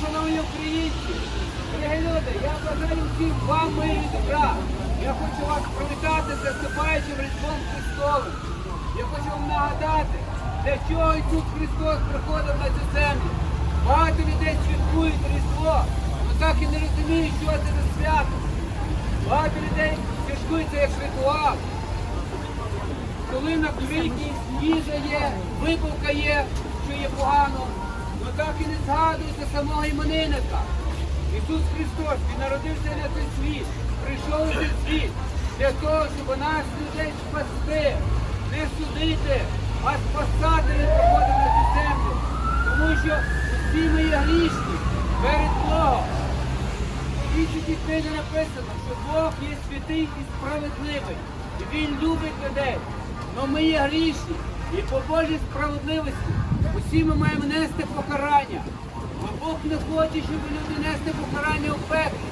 шановні українці, дорогі люди, я бажаю всім вам миру добра. Я хочу вас привітати з наступаючим Різдвом Христовим. Я хочу вам нагадати, для чого Ісус Христос приходив на цю землю. Багато людей святкують Різдво, але так і не розуміють, що це за свято. Багато людей святкується як ритуал. Коли на квітні їжа є, випивка є, що є погано, так і не згадується самого іменинника. Ісус Христос, Він народився на цей світ, прийшов у цей світ для того, щоб нас людей спасти, не судити, а спасати Він приходив на цю землю. Тому що всі ми є грішні перед Богом. В іншій книги написано, що Бог є святий і справедливий. І Він любить людей. Але ми є грішні. І по Божій справедливості усі ми маємо нести покарання. А Бог не хоче, щоб люди несли покарання у пеклі.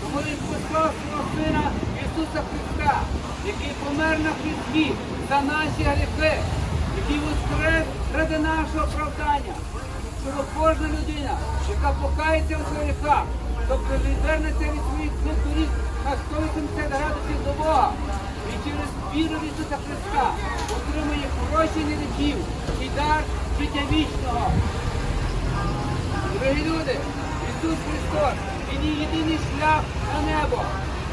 Тому Він послав свого Сина Ісуса Христа, який помер на Христі за наші гріхи, який воскрес ради нашого оправдання щоб кожна людина, яка покається у гріхах, тобто відвернеться від своїх доріг на 180 градусів до Бога і через віру в Ісуса Христа отримує прощення гріхів і дар життя вічного. Дорогі люди, Ісус Христос, Він єдиний шлях на небо.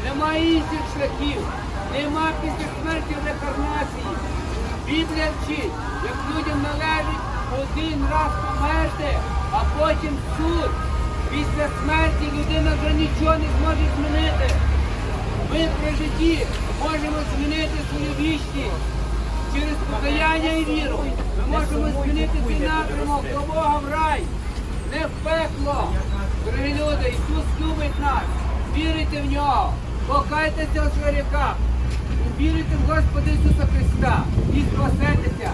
Немає інших шляхів, нема після смерті реінкарнації. Біблія вчить, як людям належить один раз померти, а потім суд. Після смерті людина вже нічого не зможе змінити. Ми при житті можемо змінити свою вічність через покаяння і віру. Ми можемо змінити цей напрямок до Бога в рай, не в пекло. Дорогі люди, Ісус любить нас, вірите в нього, покайтеся у своїх вірите в Господа Ісуса Христа і спасетеся.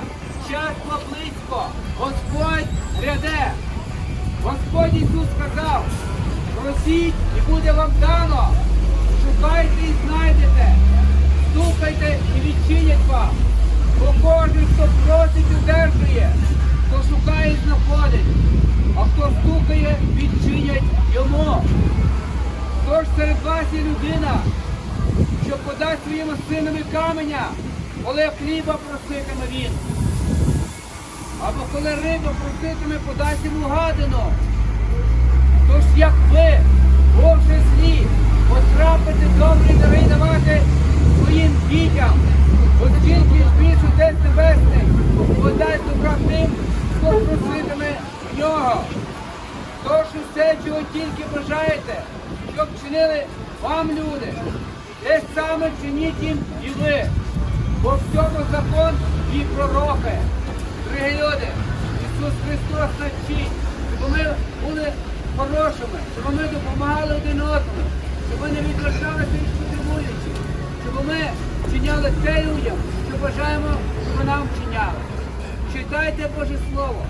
Час поблизько, Господь ряде. Господь Ісус сказав, просіть і буде вам дано. Шукайте і знайдете, стукайте і відчинять вам. Бо кожен, хто просить, удержує, хто шукає, знаходить, а хто стукає, відчинять йому. Хто ж серед вас є людина, що подасть своєму синові каменя, коли хліба проситиме він. Або коли риба проситиме, подасть йому гадину. Тож як ви, Боже злі, потрапите добрі дари давати своїм дітям, оскільки ж більш Отець Небесний подасть добра тим, хто проситиме в нього. Усе, чого тільки бажаєте, щоб чинили вам люди, те саме чиніть їм і ви, бо в цьому закон і пророки. Дорогі люди, Ісус Христос навчить, щоб ми були хорошими, щоб ми допомагали один одному, щоб ми не відверталися від потребуючих, щоб ми вчиняли те людям, що бажаємо, щоб нам вчиняли. Читайте Боже Слово,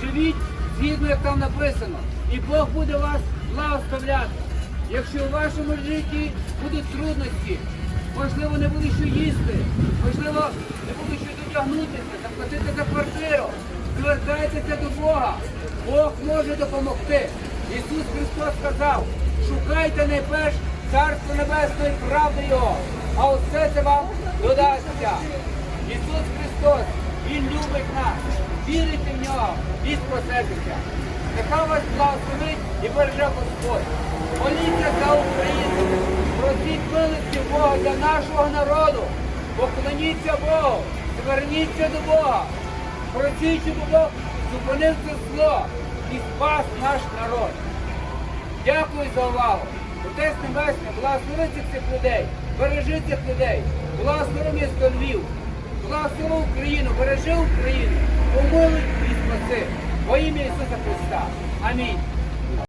живіть згідно, як там написано, і Бог буде вас благословляти. Якщо у вашому житті будуть трудності, можливо, не буде що їсти, можливо, не буде що дотягнутися, заплатити за квартиру, звертайтеся до Бога. Бог може допомогти. Ісус Христос сказав, шукайте найперш Царство Небесне і правди Його, а усе це вам додасться. Ісус Христос, Він любить нас, вірите в нього і спасетеся. Нехай вас благословить і береже Господь. Моліться за Україну, просіть милості Бога для нашого народу. Поклоніться Богу, зверніться до Бога. Просіть, щоб Бог зупинив це зло і спас наш народ. Дякую за увагу. Отець Небесний, благослови цих людей, бережи цих людей, благослови місто Львів, благослови Україну, бережи Україну, помилуй і спаси. Во имя Иисуса Христа. Амінь.